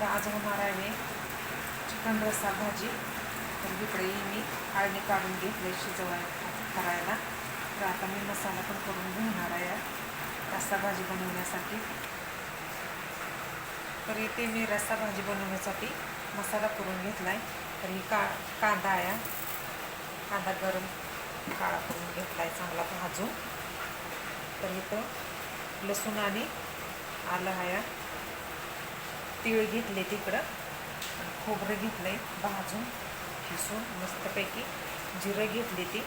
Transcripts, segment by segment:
तर आज होणार आहे चिकन रस्सा भाजी. तर इकडेही मी आळणी काढून घेतले शिजवाय करायला. तर आता मी मसाला पण करून घेणार आहे. रस्सा भाजी बनवण्यासाठी. तर इथे मी रस्सा भाजी बनवण्यासाठी मसाला करून घेतला आहे तर ही का कांदा आहे. कांदा गरम काळा करून घेतला आहे चांगला भाजून. तर इथं लसूण आणि आलं आहे. तीळ घेतले तिकडं. खोबरं घेतलं आहे भाजून किसून मस्तपैकी जिरं घेतली ती.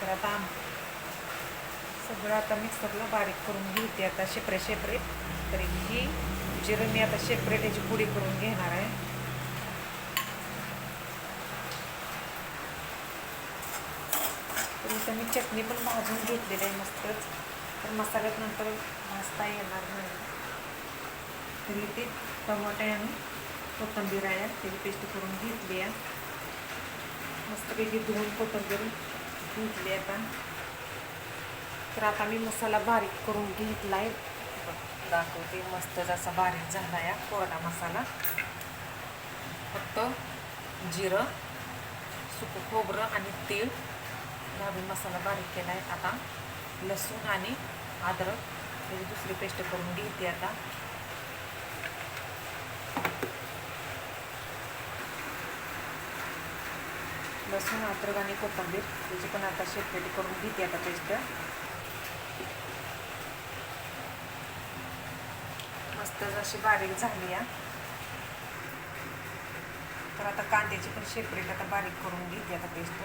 तर आता आम सगळं आता मिक्सरला बारीक करून घेते आता शेपरे शेपरे. तर ही जिरं मी आता शेपरे त्याची पुडी करून घेणार आहे. तर इथं मी चटणी पण भाजून घेतलेली आहे मस्तच. तर मसाल्यात नंतर भाजता येणार नाही. तर इथे टमाटे आणि कोथिंबीर आहे त्याची पेस्ट करून घेतली आहे. मस्तपैकी धुवून कोथंबीर घेतली आता. तर आता मी मसाला बारीक करून घेतला आहे दाखवते मस्त जसा बारीक झाला आहे कोरडा मसाला. फक्त जिरं सुकं खोबरं आणि तीळ घालून मसाला बारीक केला आहे आता लसूण आणि अद्रक त्याची दुसरी पेस्ट करून घेते आता. लसूण अद्रक आणि कोथंबीर त्याची पण आता शेपरेटी करून घेते आता पेस्ट मस्त जशी बारीक झाली आहे तर आता कांद्याची पण शेपरेट आता बारीक करून घेते आता पेस्ट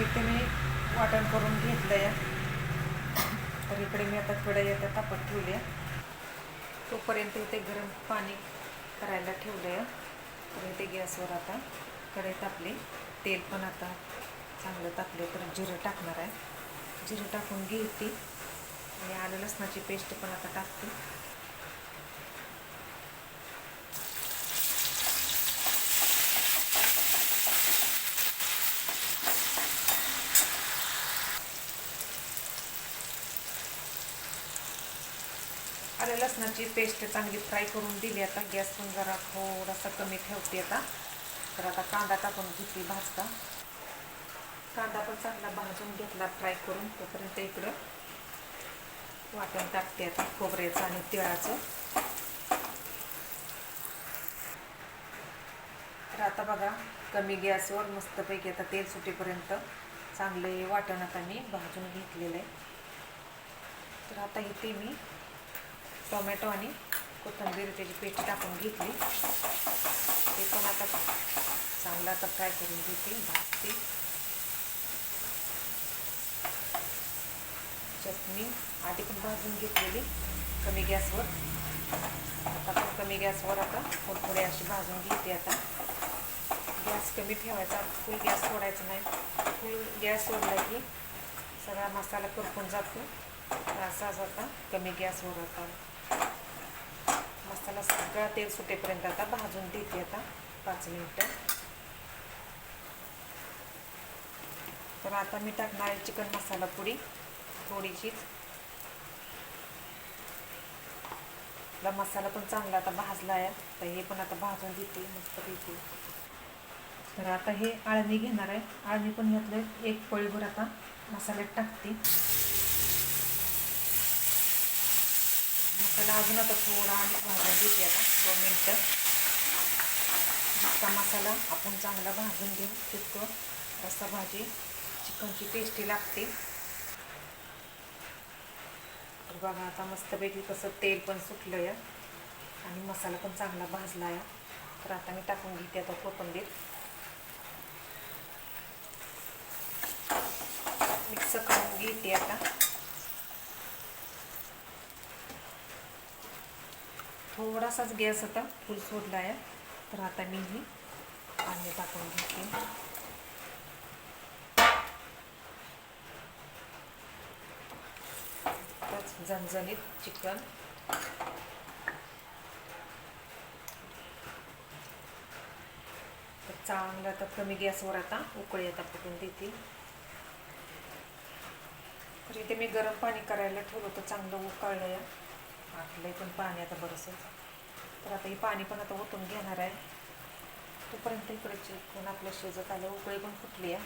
इथे मी वाटण करून घेतलं आहे तर इकडे मी आता थोडं आता तापत ठेवली आहे तोपर्यंत इथे गरम पाणी करायला ठेवलं आहे तर इथे गॅसवर आता कढई तापली. तेल पण आता चांगलं तापले तर जिरं टाकणार आहे. जिरं टाकून घेते. आणि आलं लसणाची पेस्ट पण आता टाकते. आलं लसणाची पेस्ट चांगली फ्राय करून दिली आता. गॅस पण जरा थोडासा कमी ठेवते आता. तर आता कांदा टाकून घेतली भाजता. कांदा पण चांगला भाजून घेतला. फ्राय करून तोपर्यंत इकडं वाटण टाकते आता खोबऱ्याचं आणि तिळाचं. तर आता बघा कमी गॅसवर मस्तपैकी आता तेल सुटेपर्यंत चांगले वाटण आता मी भाजून घेतलेलं आहे. तर आता इथे मी टोमॅटो आणि कोथंबीर त्याची पेस्ट टाकून घेतली. चांगला आता फ्राय करून घेते भाजते. चटणी आधी पण भाजून घेतलेली कमी गॅसवर. आता पण कमी गॅसवर आता थोडी अशी भाजून घेते आता. गॅस कमी ठेवायचा फुल गॅस सोडायचा नाही. फुल गॅस सोडला की सगळा मसाला करपून जातो. असाच आता कमी गॅसवर आता. मसाला सगळा तेल सुटेपर्यंत आता भाजून देते आता पाच मिनटं. तर आता मी टाकणार आहे चिकन मसाला पुडी थोडीशीच आपला मसाला पण चांगला आता भाजला आहे तर हे पण आता भाजून देते मस्त पैकी. तर आता हे आळणी घेणार आहे. आळणी पण घेतलं एक पळीभर आता मसाल्यात टाकते. मसाला अजून आता थोडा आणि भाजून देते आता दोन मिनटं. जितका मसाला आपण चांगला भाजून घेऊ तितकं रस्सा भाजी चिकनची टेस्टी लागते. तर बघा आता मस्तपैकी कसं तेल पण सुटलं आहे आणि मसाला पण चांगला भाजला आहे तर आता मी टाकून घेते आता कोथिंबीर. मिक्स करून घेते आता. थोडासाच गॅस आता फुल सोडला आहे तर आता मी ही पाणी टाकून घेते. झणझणीत चिकन. तर चांगलं आता कमी गॅसवर आता उकळी आता फुटून देते. तर इथे मी गरम पाणी करायला ठेवलं होतं चांगलं उकळलं या आटलंय पण पाणी आता बरंच तर आता हे पाणी पण आता ओतून घेणार आहे. तोपर्यंत इकडे चिकन आपलं शिजत आलं उकळी पण फुटली आहे.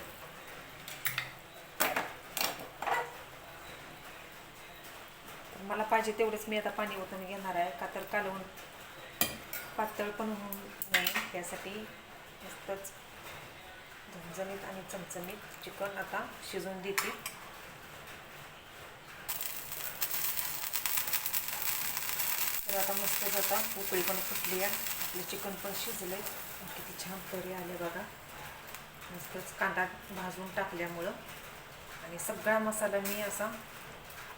मला पाहिजे तेवढंच मी आता पाणी ओतून घेणार आहे. का तर कालवून पातळ पण होऊ नाही त्यासाठी मस्तच झणझणीत आणि चमचमीत चिकन आता शिजवून देते. तर आता मस्तच आता उकळी पण फुटली आहे. आपलं चिकन पण शिजलं आहे किती छान तरी आले बघा. मस्तच कांदा भाजून टाकल्यामुळं. आणि सगळा मसाला मी असा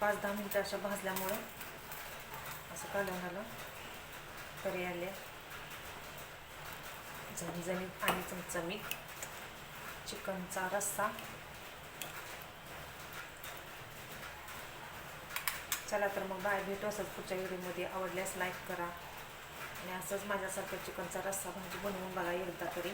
पाच दहा मिनटं अशा भाजल्यामुळं असं काढून आलं. तरी आले. झणझणीत आणि चमचमीत चिकनचा रस्सा. चला तर मग बाय. भेटू असंच पुढच्या व्हिडिओमध्ये. आवडल्यास लाईक करा. आणि असंच माझ्यासारखं चिकनचा रस्सा भाजी बनवून बघा एकदा तरी.